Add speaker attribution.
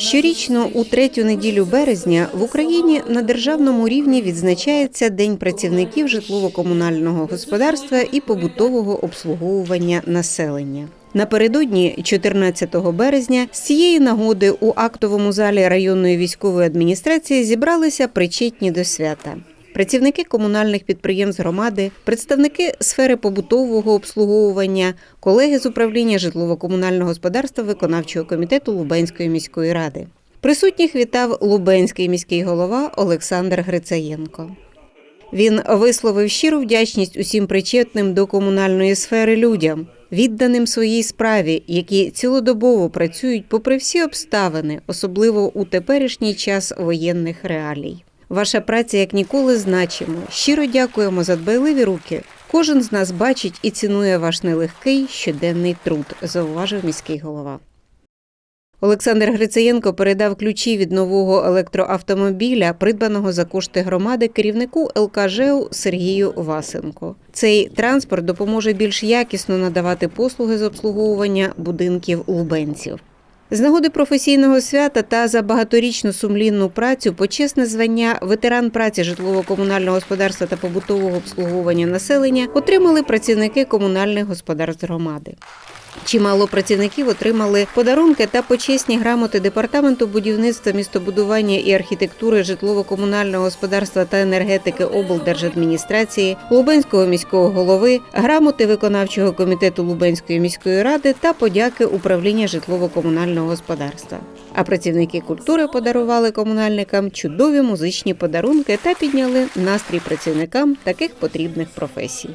Speaker 1: Щорічно у третю неділю березня в Україні на державному рівні відзначається День працівників житлово-комунального господарства і побутового обслуговування населення. Напередодні, 14 березня, з цієї нагоди у актовому залі районної військової адміністрації зібралися причетні до свята. Працівники комунальних підприємств громади, представники сфери побутового обслуговування, колеги з управління житлово-комунального господарства виконавчого комітету Лубенської міської ради. Присутніх вітав Лубенський міський голова Олександр Грицаєнко. Він висловив щиру вдячність усім причетним до комунальної сфери людям, відданим своїй справі, які цілодобово працюють попри всі обставини, особливо у теперішній час воєнних реалій. Ваша праця як ніколи значима. Щиро дякуємо за дбайливі руки. Кожен з нас бачить і цінує ваш нелегкий щоденний труд, зауважив міський голова. Олександр Грицаєнко передав ключі від нового електроавтомобіля, придбаного за кошти громади керівнику ЛКЖУ Сергію Васенко. Цей транспорт допоможе більш якісно надавати послуги з обслуговування будинків лубенців. З нагоди професійного свята та за багаторічну сумлінну працю почесне звання ветеран праці житлово-комунального господарства та побутового обслуговування населення отримали працівники комунальних господарств громади. Чимало працівників отримали подарунки та почесні грамоти департаменту будівництва, містобудування і архітектури житлово-комунального господарства та енергетики облдержадміністрації, Лубенського міського голови, грамоти виконавчого комітету Лубенської міської ради та подяки управління житлово-комунального господарства. А працівники культури подарували комунальникам чудові музичні подарунки та підняли настрій працівникам таких потрібних професій.